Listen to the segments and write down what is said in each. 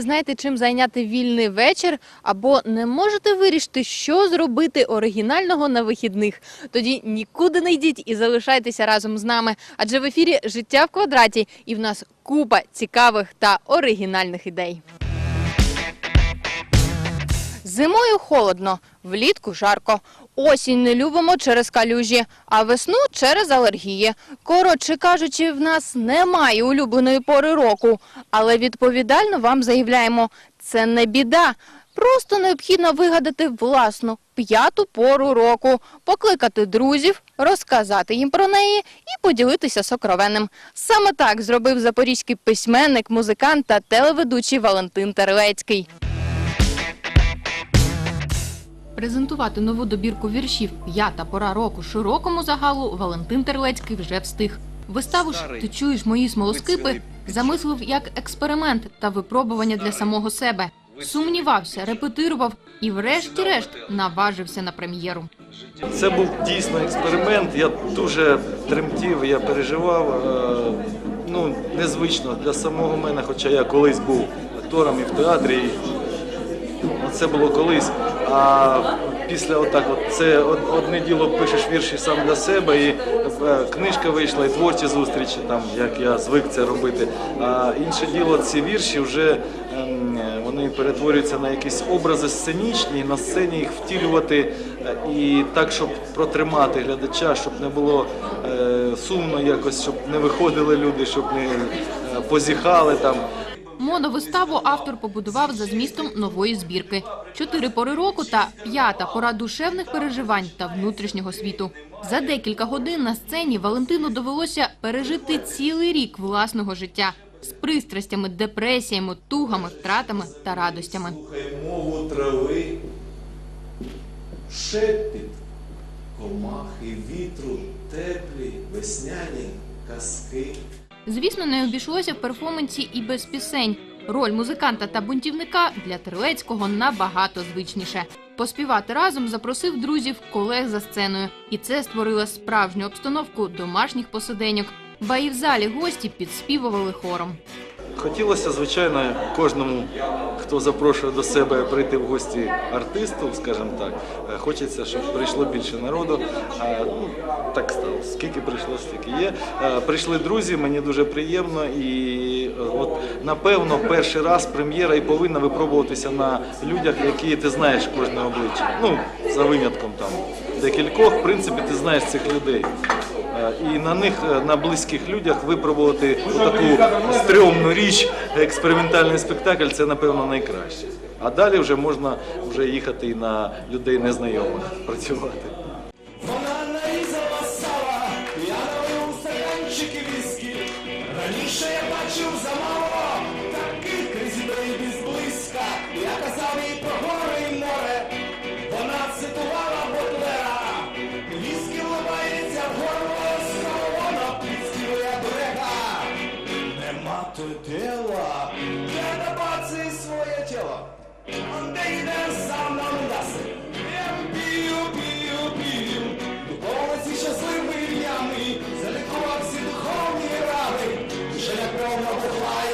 Знаєте, чим зайняти вільний вечір, або не можете вирішити, що зробити оригінального на вихідних. Тоді нікуди не йдіть і залишайтеся разом з нами. Адже в ефірі життя в квадраті, і в нас купа цікавих та оригінальних ідей. Зимою холодно, влітку жарко. Осінь не любимо через калюжі, а весну через алергії. Коротше кажучи, в нас немає улюбленої пори року. Але відповідально вам заявляємо, це не біда. Просто необхідно вигадати власну п'яту пору року, покликати друзів, розказати їм про неї і поділитися сокровенним. Саме так зробив запорізький письменник, музикант та телеведучий Валентин Терлецький. Презентувати нову добірку віршів П'ята пора року широкому загалу Валентин Терлецький вже встиг. Виставу ж ти чуєш мої смолоскипи замислив як експеримент та випробування для самого себе. Сумнівався, репетирував і, врешті-решт, наважився на прем'єру. Це був дійсно експеримент. Я дуже тремтів, я переживав. Е, Ну, незвично для самого мене, хоча я колись був актором і в театрі. Це було колись. А після отак, от це одне діло пишеш вірші сам для себе, і е, книжка вийшла, і творчі зустрічі, там як я звик це робити. А інше діло, ці вірші вже ем, вони перетворюються на якісь образи сценічні, на сцені їх втілювати е, і так, щоб протримати глядача, щоб не було е, сумно якось, щоб не виходили люди, щоб не позіхали там. Моновиставу автор побудував за змістом нової збірки. Чотири пори року та п'ята пора душевних переживань та внутрішнього світу. За декілька годин на сцені Валентину довелося пережити цілий рік власного життя з пристрастями, депресіями, тугами, втратами та радостями. Мову трави, шепіт комахи вітру, теплі весняні казки. Звісно, не обійшлося в перформансі і без пісень. Роль музиканта та бунтівника для Терлецького набагато звичніше. Поспівати разом запросив друзів, колег за сценою, і це створило справжню обстановку домашніх посиденьок. Ба і в залі гості підспівували хором. Хотілося, звичайно, кожному, хто запрошує до себе прийти в гості артисту, скажімо так. Е, Хочеться, щоб прийшло більше народу. Ну, так стало. Скільки прийшло, стільки є. Е, Прийшли друзі, мені дуже приємно. І е, от напевно перший раз прем'єра і повинна випробуватися на людях, які ти знаєш кожне обличчя. Ну, за винятком там декількох, в принципі, ти знаєш цих людей. Е, І на них, е, на близьких людях, випробувати таку стрьомну річ, експериментальний спектакль це напевно найкраще. А далі вже можна вже їхати і на людей незнайомих працювати. Вона нарізала сала, я на у стаканчики віскі. Раніше я бачив замало, то дела, я не свое тело. Он де йде сам нам даси. Я пію, пію, пію. Духовниці щасливий ями, залікував все духовные рани. Ще не повна бухла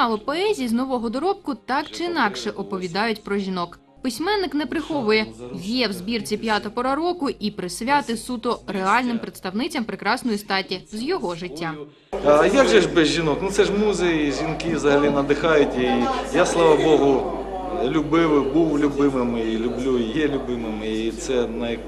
Чимало поезій з нового доробку так чи інакше оповідають про жінок. Письменник не приховує, є в збірці п'ята пора року і присвяти суто реальним представницям прекрасної статі з його життя. А як же ж без жінок? Ну це ж музи, жінки взагалі надихають. І я, слава Богу, любив, був любимим, і люблю, і є любимим. І це най...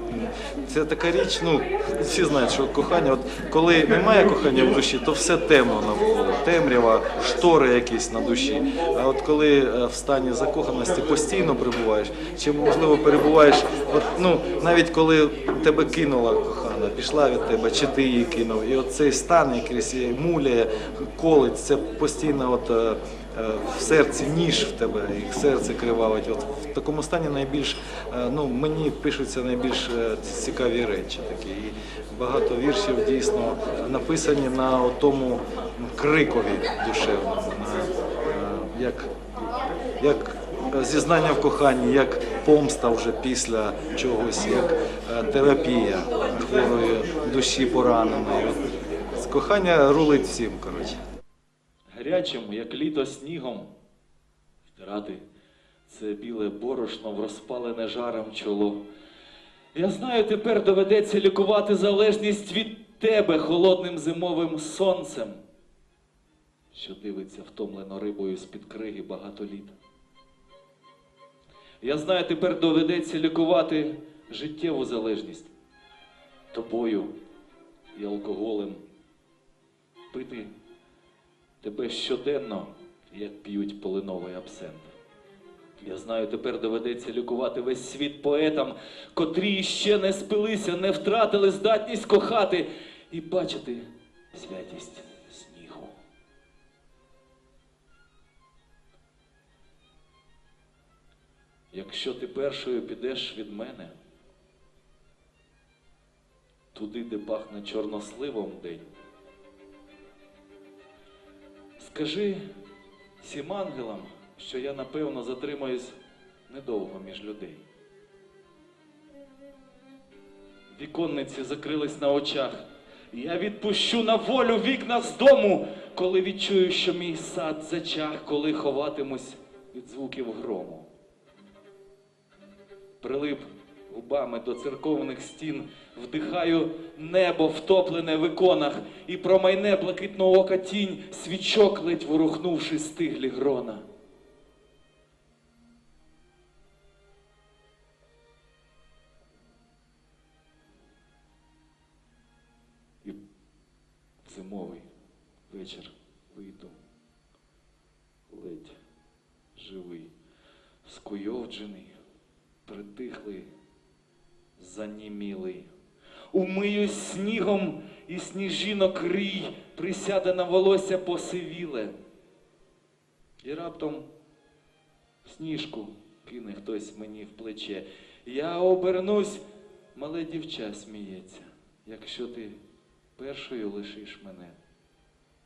це така річ. Ну всі знають, що кохання, от коли немає кохання в душі, то все темно навколо, темрява, штори якісь на душі. А от коли е, в стані закоханості постійно перебуваєш, чи можливо перебуваєш, от ну навіть коли тебе кинула кохана, пішла від тебе, чи ти її кинув, і от цей стан якийсь е, муляє, колить, це постійно от. Е, В серці ніж в тебе, і серце кривавить. От в такому стані найбільш е, ну мені пишуться найбільш е, цікаві речі такі. І багато віршів дійсно написані на тому крикові душевному, на, як, як зізнання в коханні, як помста вже після чогось, як терапія хворої душі пораненої. Кохання рулить всім, коротше. Гарячим, як літо снігом. Втирати це біле борошно в розпалене жаром чоло. Я знаю, тепер доведеться лікувати залежність від тебе холодним зимовим сонцем, що дивиться втомлено рибою з-під криги багато літ. Я знаю, тепер доведеться лікувати життєву залежність тобою і алкоголем, пити тебе щоденно, як п'ють полиновий абсент. Я знаю, тепер доведеться лікувати весь світ поетам, котрі ще не спилися, не втратили здатність кохати і бачити святість снігу. Якщо ти першою підеш від мене, туди, де пахне чорносливом день, Скажи всім ангелам, що я напевно затримаюсь недовго між людей. Віконниці закрились на очах. Я відпущу на волю вікна з дому, коли відчую, що мій сад зачах, коли ховатимусь від звуків грому. Прилип губами до церковних стін, вдихаю небо втоплене в іконах, і промайне блакитного ока тінь, свічок ледь ворухнувши стиглі грона. І зимовий вечір вийду, ледь живий, скуйовджений, притихлий, занімілий. Умиюсь снігом і сніжинок рій, присяде на волосся посивіле. І раптом сніжку кине хтось мені в плече. Я обернусь, мале дівча сміється. Якщо ти першою лишиш мене,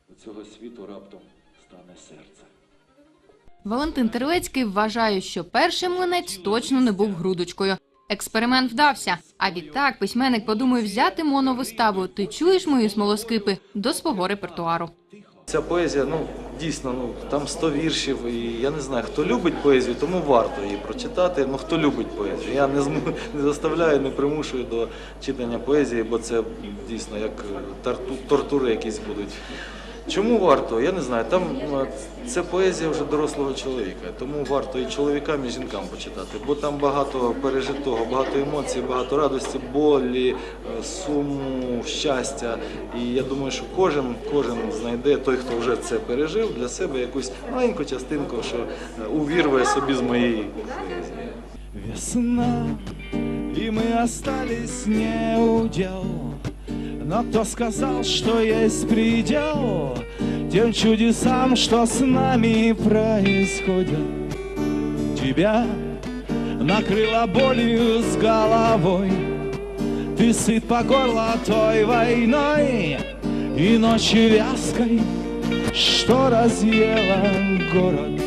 у цього світу раптом стане серце. Валентин Терлецький вважає, що перший млинець точно не був грудочкою. Експеримент вдався. А відтак письменник подумає взяти моновиставу Ти чуєш мої смолоскипи до свого репертуару. Ця поезія, ну дійсно, ну там 100 віршів, і я не знаю, хто любить поезію, тому варто її прочитати. Ну хто любить поезію. Я не не заставляю, не примушую до читання поезії, бо це дійсно як е, тортури якісь будуть. Чому варто? Я не знаю. Там е, це поезія вже дорослого чоловіка, тому варто і чоловікам, і жінкам почитати, бо там багато пережитого, багато емоцій, багато радості, болі, е, суму, щастя. І я думаю, що кожен, кожен знайде той, хто вже це пережив, для себе якусь маленьку частинку, що е, увірває собі з моєї поезії. Весна, и мы остались не удел. Но кто сказал, что есть предел Тем чудесам, что с нами происходят? Тебя накрыло болью с головой. Ты сыт по горло той войной И ночью вязкой, что разъела город